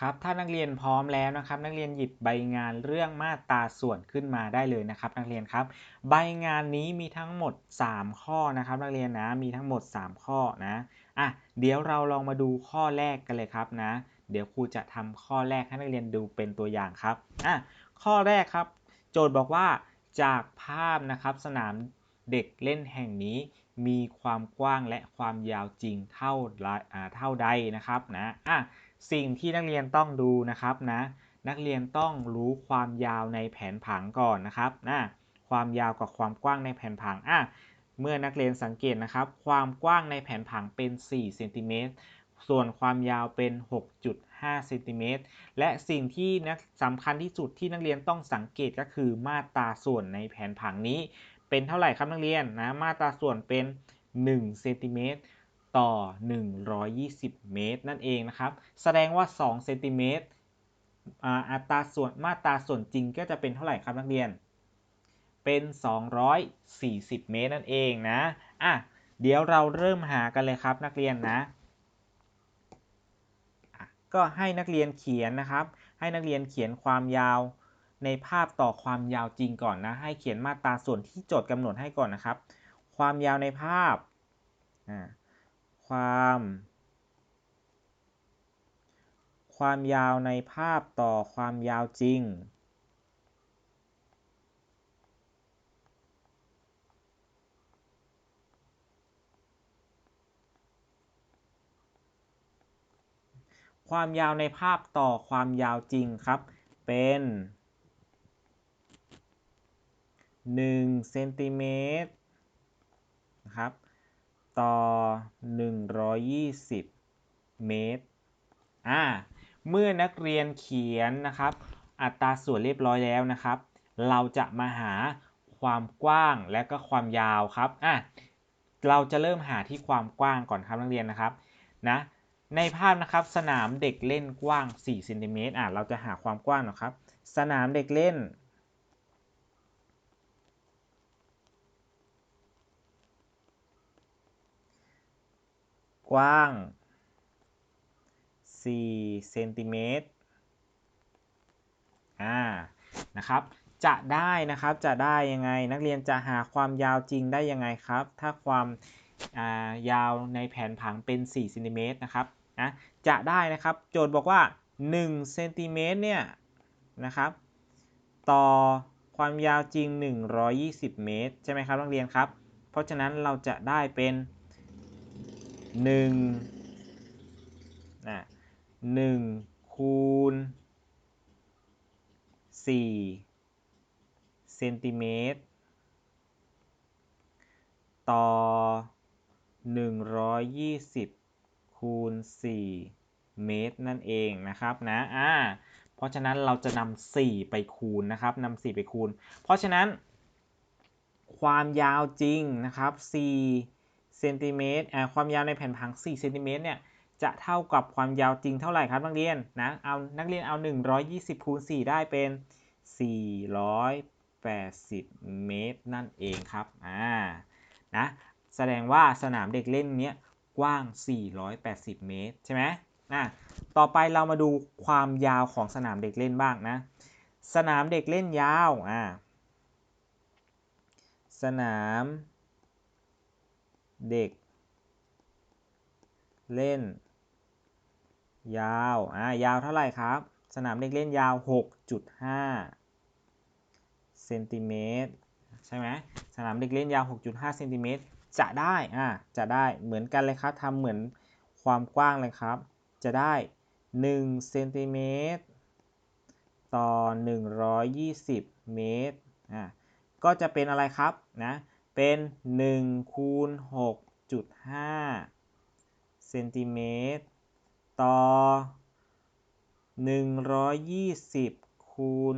ครับถ้านักเรียนพร้อมแล้วนะครับ นักเรียนหยิบใบงานเรื่องมาตราส่วนขึ้นมาได้เลยนะครับ นักเรียนครับ ใบงานนี้มีทั้งหมด 3 ข้อนะครับ นักเรียนนะมีทั้งหมด 3 ข้อนะอะเดี๋ยวเราลองมาดูข้อแรกกันเลยครับนะ เดี๋ยวครูจะทำข้อแรกให้นักเรียนดูเป็นตัวอย่างครับอะข้อแรกครับ โจทย์บอกว่าจากภาพนะครับสนามเด็กเล่นแห่งนี้มีความกว้างและความยาวจริงเท่าเท่าใดนะครับนะอะ สิ่งที่นักเรียนต้องดูนะครับนะนักเรียนต้องรู้ความยาวในแผนผังก่อนนะครับนะความยาวกับความกว้างในแผนผังอะเมื่อนักเรียนสังเกตนะครับ ความกว้างในแผนผังเป็น4เซนติเมตรส่วนความยาวเป็น 6.5เซนติเมตรและสิ่งที่นักสำคัญที่สุดที่นักเรียนต้องสังเกตก็คือมาตราส่วนในแผนผังนี้ เป็นเท่าไหร่ครับนักเรียนนะมาตราส่วนเป็น1เซนติเมตร ต่อ 120 เมตร นั่นเองนะครับ แสดงว่า 2 เซนติเมตรอัตราส่วนมาตราส่วนจริงก็จะเป็นเท่าไหร่ครับนักเรียน เป็น 240 เมตรนั่นเองนะอะเดี๋ยวเราเริ่มหากันเลยครับนักเรียนนะก็ให้นักเรียนเขียนนะครับ ให้นักเรียนเขียนความยาวในภาพต่อความยาวจริงก่อนนะ ให้เขียนมาตราส่วนที่โจทย์กำหนดให้ก่อนนะครับ ความยาวในภาพ ความ ความยาวในภาพต่อความยาวจริง ความยาวในภาพต่อความยาวจริงครับ เป็น1เซนติเมตรนะครับ ต่อ 120 เมตร อ่า เมื่อนักเรียนเขียนนะครับ อัตราส่วนเรียบร้อยแล้วนะครับ เราจะมาหาความกว้างและก็ความยาวครับ อะ เราจะเริ่มหาที่ความกว้างก่อนครับนักเรียนนะครับ นะ ในภาพนะครับสนามเด็กเล่นกว้าง4เซนติเมตรอะ เราจะหาความกว้างนะครับ สนามเด็กเล่น กว้าง4เซนติเมตรอ่านะครับจะได้นะครับจะได้ยังไงนักเรียนจะหาความยาวจริงได้ยังไงครับ ถ้าความายาวในแผนผังเป็น4เซนติเมตรนะครับนะจะได้นะครับโจทย์บอกว่า1เซนติเมตรเนี่ยนะครับต่อความยาวจริง 120 เมตร ใช่ไหมครับนักเรียนครับ เพราะฉะนั้นเราจะได้เป็น หนึ่งนะหนึ่งคูณสี่เซนติเมตร ต่อ120คูณ4เมตรนั่นเองนะครับนะอ่าเพราะฉะนั้นเราจะนำ4ไปคูณนะครับนำ4ไปคูณ เพราะฉะนั้น ความยาวจริงนะครับ4 ซนติเมตรความยาวในแผ่นผัง4เซนติเมตรเนี่ยจะเท่ากับความยาวจริงเท่าไหร่ครับนักเรียนนะเอานักเรียนเอา 120คูณ4ได้เป็น 480 เมตรนั่นเองครับอ่านะแสดงว่าสนามเด็กเล่นเนี้ยกว้าง 480 เมตรใช่ไหมอ่าต่อไปเรามาดูความยาวของสนามเด็กเล่นบ้างนะ สนามเด็กเล่นยาวอ่าสนาม เด็ก เล่น ยาวอ่ายาวเท่าไหร่ครับ สนามเด็กเล่นยาว 6.5เซนติเมตรใช่ไหมสนามเด็กเล่นยาว 6.5เซนติเมตรจะได้อ่าจะได้เหมือนกันเลยครับทำเหมือนความกว้างเลยครับ จะได้1เซนติเมตรต่อ 120 เมตรอ่าก็จะเป็นอะไรครับนะ เป็น1คูณ6.5เซนติเมตรต่อ120คูณ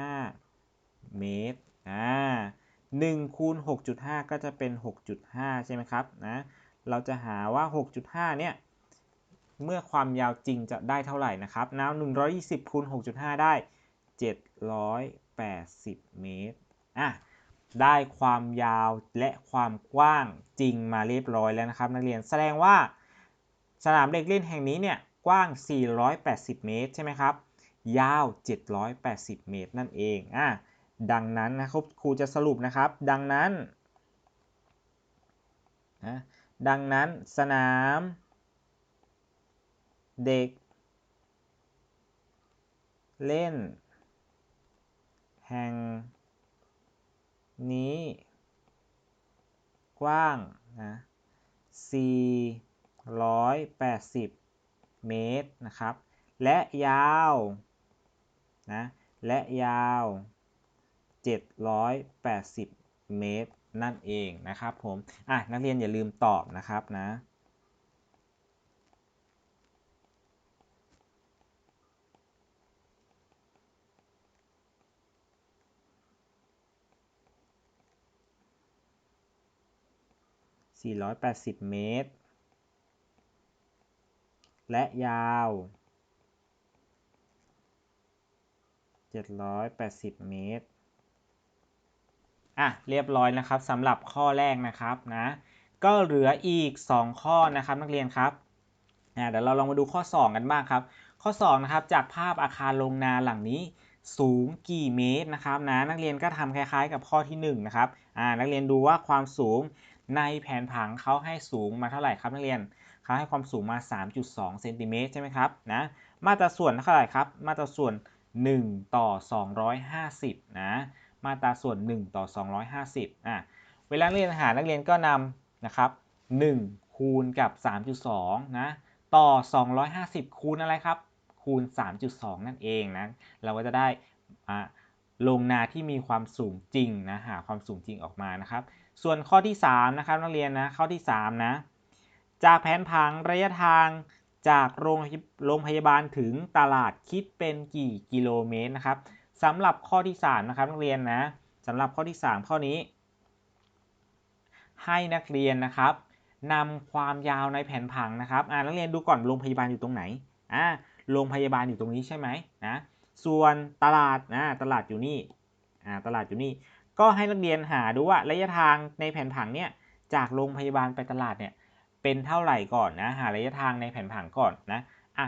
6.5เมตรอ่า1คูณ6.5ก็จะเป็น6.5ใช่ไหมครับนะเราจะหาว่า6.5เนี่ยเมื่อความยาวจริงจะได้เท่าไหร่นะครับน้ำ120คูณ6.5ได้780เมตรอะ ได้ความยาวและความกว้างจริงมาเรียบร้อยแล้วนะครับ นักเรียนแสดงว่าสนามเด็กเล่นแห่งนี้เนี่ยกว้าง 480 เมตรใช่ไหมครับ ยาว 780 เมตรนั่นเองอะดังนั้นนะครับครูจะสรุปนะครับ ดังนั้นนะดังนั้นสนามเด็กเล่นแห่ง นี้กว้างนะ480 เมตรนะครับ และยาวนะและยาว 780 เมตรนั่นเองนะครับผม อะ นักเรียนอย่าลืมตอบนะครับนะ 480 เมตร และยาว 780 เมตร อะ เรียบร้อยนะครับสำหรับข้อแรกนะครับนะ ก็เหลืออีก 2 ข้อนะครับนักเรียนครับอะเดี๋ยวเราลองมาดูข้อ 2 กันบ้างครับ ข้อ 2 นะครับ จากภาพอาคารโรงนาหลังนี้สูงกี่เมตรนะครับนะนักเรียนก็ทำคล้ายๆ กับข้อที่1นะครับอ่านักเรียนดูว่าความสูง ในแผนผังเขาให้สูงมาเท่าไหร่ครับนักเรียนเขาให้ความสูงมา 3.2 เซนติเมตรใช่ไหมครับนะมาตราส่วนเท่าไหร่ครับ มาตราส่วน 1 ต่อ 250นะมาตราส่วน 1 ต่อ 250อะเวลาเรียนหานักเรียนก็นำนะครับ1คูณกับ 3.2นะต่อ 250 คูณอะไรครับ คูณ 3.2 นั่นเองนะเราก็จะได้ลงนาที่มีความสูงจริงนะหาความสูงจริงออกมานะครับ ส่วนข้อที่ 3 นะครับนักเรียนนะข้อที่ 3 นะ จากแผนผังระยะทางจากโรงโรงพยาบาลถึงตลาดคิดเป็นกี่กิโลเมตรนะครับสำหรับข้อที่ 3 นะครับนักเรียนนะสำหรับข้อที่ 3 ข้อนี้ ให้นักเรียนนะครับนำความยาวในแผนผังนะครับอ่านักเรียนดูก่อนโรงพยาบาลอยู่ตรงไหนอ่าโรงพยาบาลอยู่ตรงนี้ใช่ไหมนะส่วนตลาดนะตลาดอยู่นี่อ่าตลาดอยู่นี่ ก็ให้นักเรียนหาดูว่าระยะทางในแผนผังเนี่ยจากโรงพยาบาลไปตลาดเนี่ยเป็นเท่าไหร่ก่อนนะหาระยะทางในแผนผังก่อนนะอะ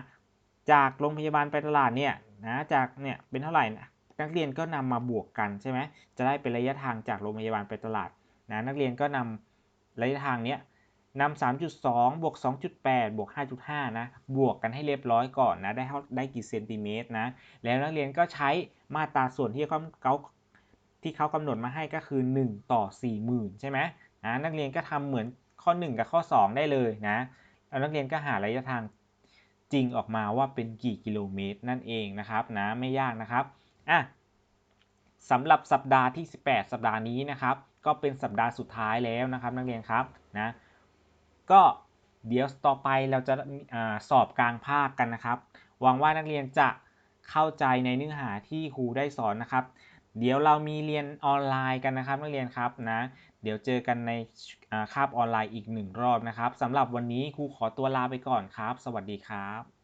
จากโรงพยาบาลไปตลาดเนี่ยนะจากเนี่ยเป็นเท่าไหร่นะนักเรียนก็นำมาบวกกันใช่ไหมจะได้เป็นระยะทางจากโรงพยาบาลไปตลาดนะนักเรียนก็นำระยะทางเนี้ยนำ3.2 บวก 2.8 บวก 5.5 นะ บวกกันให้เรียบร้อยก่อนนะ ได้เท่าได้กี่เซนติเมตรนะ แล้วนักเรียนก็ใช้มาตราส่วนที่เขา ที่เขากำหนดมาให้ก็คือ 1 ต่อ 40,000 ใช่ไหมนะนักเรียนก็ทำเหมือนข้อ 1 กับข้อ 2 ได้เลยนะแล้วนักเรียนก็หาระยะทางจริงออกมาว่าเป็นกี่กิโลเมตรนั่นเองนะครับนะไม่ยากนะครับอะสำหรับสัปดาห์ที่ 18 สัปดาห์นี้นะครับ ก็เป็นสัปดาห์สุดท้ายแล้วนะครับนักเรียนครับนะก็เดี๋ยวต่อไปเราจะอสอบกลางภาคกันนะครับ หวังว่านักเรียนจะเข้าใจในเนื้อหาที่ครูได้สอนนะครับ เดี๋ยวเรามีเรียนออนไลน์กันนะครับนักเรียนครับนะ เดี๋ยวเจอกันในคาบออนไลน์อีกหนึ่งรอบนะครับสำหรับวันนี้ครูขอตัวลาไปก่อนครับ สวัสดีครับ